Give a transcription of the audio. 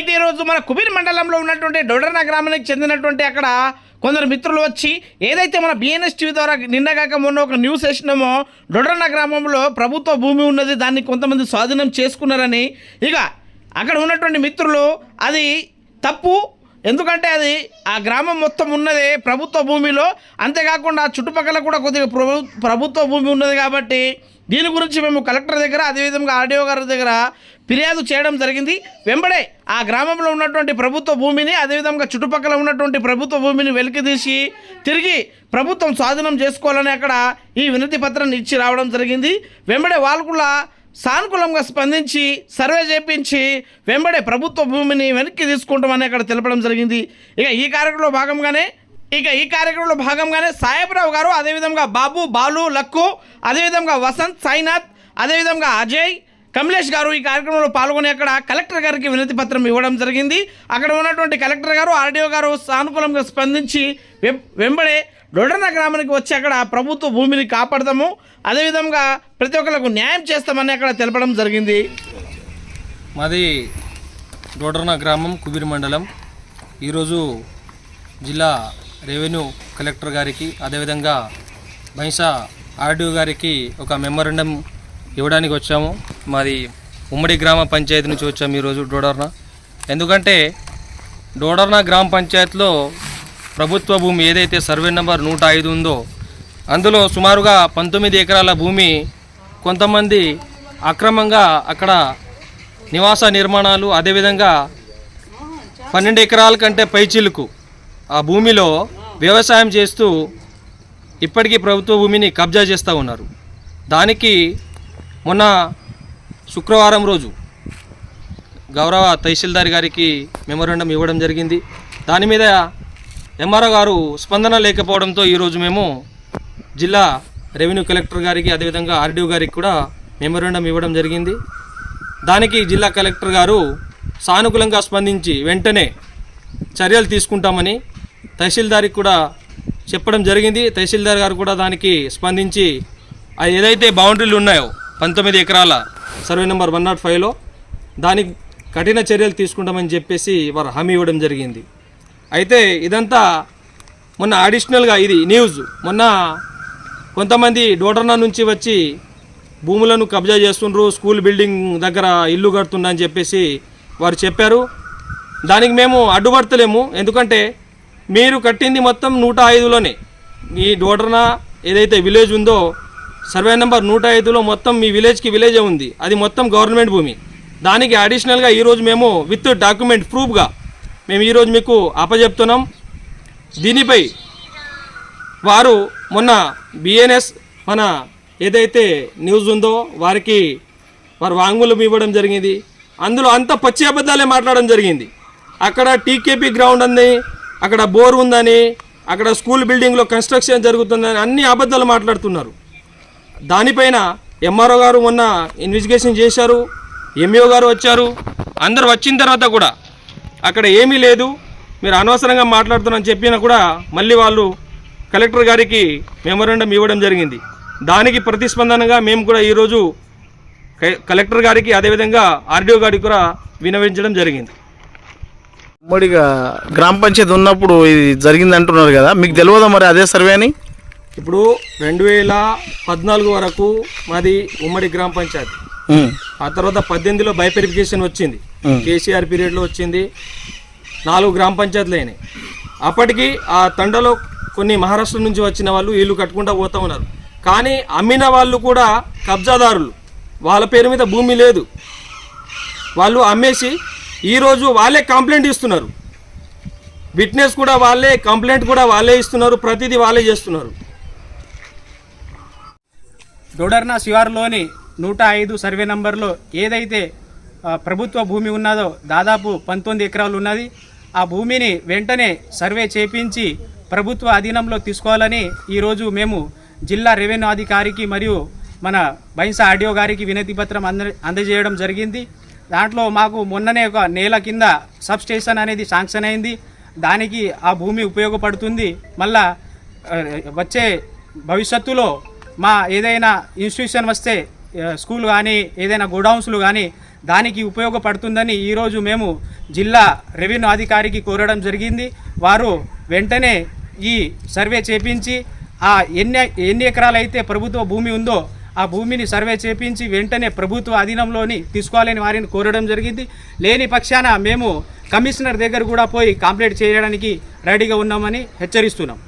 అయితే ఈరోజు రోజు మన కుబీర్ మండలంలో ఉన్నటువంటి డొడర్నా గ్రామానికి చెందినటువంటి అక్కడ కొందరు మిత్రులు వచ్చి ఏదైతే మన బిఎన్ఎస్ టీవీ ద్వారా నిన్నగాక మొన్న ఒక న్యూస్ వేసినామో డొడర్నా గ్రామంలో ప్రభుత్వ భూమి ఉన్నది దాన్ని కొంతమంది స్వాధీనం చేసుకున్నారని. ఇక అక్కడ ఉన్నటువంటి మిత్రులు అది తప్పు ఎందుకంటే అది ఆ గ్రామం మొత్తం ఉన్నది ప్రభుత్వ భూమిలో. అంతేకాకుండా చుట్టుపక్కల కూడా కొద్దిగా ప్రభు ప్రభుత్వ భూమి ఉన్నది కాబట్టి దీని గురించి మేము కలెక్టర్ దగ్గర అదేవిధంగా ఆర్డీఓ గారి దగ్గర ఫిర్యాదు చేయడం జరిగింది. వెంబడే ఆ గ్రామంలో ఉన్నటువంటి ప్రభుత్వ భూమిని అదేవిధంగా చుట్టుపక్కల ఉన్నటువంటి ప్రభుత్వ భూమిని వెలికితీసి తిరిగి ప్రభుత్వం స్వాధీనం చేసుకోవాలని అక్కడ ఈ వినతి పత్రాన్ని ఇచ్చి రావడం జరిగింది. వెంబడే వాళ్ళు కూడా సానుకూలంగా స్పందించి సర్వే చేపించి వెంబడే ప్రభుత్వ భూమిని వెనక్కి తీసుకుంటామని అక్కడ తెలపడం జరిగింది. ఇక ఈ కార్యక్రమంలో భాగంగానే ఇక ఈ కార్యక్రమంలో భాగంగానే సాహెబ్రావు గారు అదేవిధంగా బాబు బాలు లక్కు అదేవిధంగా వసంత్ సాయినాథ్ అదేవిధంగా అజయ్ కమలేష్ గారు ఈ కార్యక్రమంలో పాల్గొని అక్కడ కలెక్టర్ గారికి వినతి పత్రం ఇవ్వడం జరిగింది. అక్కడ ఉన్నటువంటి కలెక్టర్ గారు ఆర్డీఓ గారు సానుకూలంగా స్పందించి వెం- వెంబడే డొడన గ్రామానికి వచ్చి అక్కడ ప్రభుత్వ భూమిని కాపాడతాము. అదేవిధంగా ప్రతి ఒక్కరికి న్యాయం చేస్తామని అక్కడ తెలపడం జరిగింది. మాది డోడర్నా గ్రామం కుబీర్ మండలం. ఈరోజు జిల్లా రెవెన్యూ కలెక్టర్ గారికి అదేవిధంగా బైసా ఆర్డీఓ గారికి ఒక మెమోరండం ఇవ్వడానికి వచ్చాము. మాది ఉమ్మడి గ్రామ పంచాయతీ నుంచి వచ్చాము ఈరోజు డోడర్న. ఎందుకంటే డోడర్న గ్రామ పంచాయతీలో ప్రభుత్వ భూమి ఏదైతే సర్వే నెంబర్ నూట ఐదు ఉందో అందులో సుమారుగా పంతొమ్మిది ఎకరాల భూమి కొంతమంది అక్రమంగా అక్కడ నివాస నిర్మాణాలు అదేవిధంగా పన్నెండు ఎకరాల కంటే పైచిలుకు ఆ భూమిలో వ్యవసాయం చేస్తూ ఇప్పటికీ ప్రభుత్వ భూమిని కబ్జా చేస్తూ ఉన్నారు. దానికి మొన్న శుక్రవారం రోజు గౌరవ తహసీల్దార్ గారికి మెమోరాండం ఇవ్వడం జరిగింది. దాని మీద ఎంఆర్ఓ గారు స్పందన లేకపోవడంతో ఈరోజు మేము జిల్లా రెవెన్యూ కలెక్టర్ గారికి అదేవిధంగా ఆర్డీఓ గారికి కూడా మెమోరాండం ఇవ్వడం జరిగింది. దానికి జిల్లా కలెక్టర్ గారు సానుకూలంగా స్పందించి వెంటనే చర్యలు తీసుకుంటామని తహసీల్దారికి కూడా చెప్పడం జరిగింది. తహసీల్దార్ గారు కూడా దానికి స్పందించి అది ఏదైతే బౌండరీలు ఉన్నాయో పంతొమ్మిది ఎకరాల సర్వే నెంబర్ వన్ నాట్ ఫైవ్లో దానికి కఠిన చర్యలు తీసుకుంటామని చెప్పేసి వారు హామీ ఇవ్వడం జరిగింది. అయితే ఇదంతా మొన్న అడిషనల్గా ఇది న్యూస్ మొన్న కొంతమంది డోటర్నా నుంచి వచ్చి భూములను కబ్జా చేస్తుండ్రు స్కూల్ బిల్డింగ్ దగ్గర ఇల్లు కడుతుందని అని చెప్పేసి వారు చెప్పారు. దానికి మేము అడ్డుపడతలేము. ఎందుకంటే మీరు కట్టింది మొత్తం నూట ఐదులోనే. మీ డోటర్నా ఏదైతే విలేజ్ ఉందో సర్వే నెంబర్ నూట ఐదులో మొత్తం మీ విలేజ్కి విలేజే ఉంది. అది మొత్తం గవర్నమెంట్ భూమి. దానికి అడిషనల్గా ఈరోజు మేము విత్ డాక్యుమెంట్ ప్రూఫ్గా మేము ఈరోజు మీకు అప్పజెప్తున్నాం. దీనిపై వారు మొన్న బిఎన్ఎస్ మన ఏదైతే న్యూస్ ఉందో వారికి వారు వాంగ్మూలం ఇవ్వడం జరిగింది. అందులో అంత పచ్చి అబద్ధాలే మాట్లాడడం జరిగింది. అక్కడ టీకేపీ గ్రౌండ్ ఉంది అక్కడ బోర్ ఉందని అక్కడ స్కూల్ బిల్డింగ్లో కన్స్ట్రక్షన్ జరుగుతుందని అన్ని అబద్ధాలు మాట్లాడుతున్నారు. దానిపైన ఎంఆర్ఓ గారు మొన్న ఇన్వెస్టిగేషన్ చేశారు ఎంఈఓ గారు వచ్చారు అందరు వచ్చిన తర్వాత కూడా అక్కడ ఏమీ లేదు మీరు అనవసరంగా మాట్లాడుతున్నారని చెప్పినా కూడా మళ్ళీ వాళ్ళు కలెక్టర్ గారికి మెమోరాండం ఇవ్వడం జరిగింది. దానికి ప్రతిస్పందనగా మేము కూడా ఈరోజు కలెక్టర్ గారికి అదేవిధంగా ఆర్డీఓ గారికి కూడా వినవించడం జరిగింది. ఉమ్మడిగా గ్రామ పంచాయతీ ఉన్నప్పుడు ఇది జరిగింది అంటున్నారు కదా మీకు తెలియదా మరి అదే సర్వే అని? ఇప్పుడు రెండు వేల పద్నాలుగు వరకు మాది ఉమ్మడి గ్రామ పంచాయతీ. ఆ తర్వాత పద్దెనిమిదిలో బైపెరిఫికేషన్ వచ్చింది. కేసీఆర్ పీరియడ్లో వచ్చింది. నాలుగు గ్రామ పంచాయతీలు అయినాయి అప్పటికి ఆ తండలో కొన్ని మహారాష్ట్ర నుంచి వచ్చిన వాళ్ళు ఇల్లు కట్టుకుంటూ పోతా ఉన్నారు. కానీ అమ్మిన వాళ్ళు కూడా కబ్జాదారులు. వాళ్ళ పేరు మీద భూమి లేదు. వాళ్ళు అమ్మేసి ఈరోజు వాళ్ళే కంప్లైంట్ ఇస్తున్నారు. విట్నెస్ కూడా వాళ్ళే కంప్లైంట్ కూడా వాళ్ళే ఇస్తున్నారు. ప్రతిదీ వాళ్ళే చేస్తున్నారు. డోడర్నా శివారులోని నూట ఐదు సర్వే నంబర్లో ఏదైతే ప్రభుత్వ భూమి ఉన్నదో దాదాపు పంతొమ్మిది ఎకరాలు ఉన్నది. ఆ భూమిని వెంటనే సర్వే చేపించి ప్రభుత్వ అధీనంలో తీసుకోవాలని ఈరోజు మేము జిల్లా రెవెన్యూ అధికారికి మరియు మన బైంస ఆడియో గారికి వినతి పత్రం అంద అందజేయడం జరిగింది. దాంట్లో మాకు మొన్ననే ఒక నేల కింద సబ్ స్టేషన్ అనేది శాంక్షన్ అయింది. దానికి ఆ భూమి ఉపయోగపడుతుంది. మళ్ళా వచ్చే భవిష్యత్తులో మా ఏదైనా ఇన్స్టిట్యూషన్ వస్తే స్కూల్ కానీ ఏదైనా గోడౌన్స్లు కానీ దానికి ఉపయోగపడుతుందని ఈరోజు మేము జిల్లా రెవెన్యూ అధికారికి కోరడం జరిగింది. వారు వెంటనే ఈ సర్వే చేపించి ఆ ఎన్ని ఎన్ని ఎకరాలు అయితే ప్రభుత్వ భూమి ఉందో ఆ భూమిని సర్వే చేపించి వెంటనే ప్రభుత్వ అధీనంలోని తీసుకోవాలని వారిని కోరడం జరిగింది. లేని పక్షాన మేము కమిషనర్ దగ్గర కూడా పోయి కంప్లైంట్ చేయడానికి రెడీగా ఉన్నామని హెచ్చరిస్తున్నాం.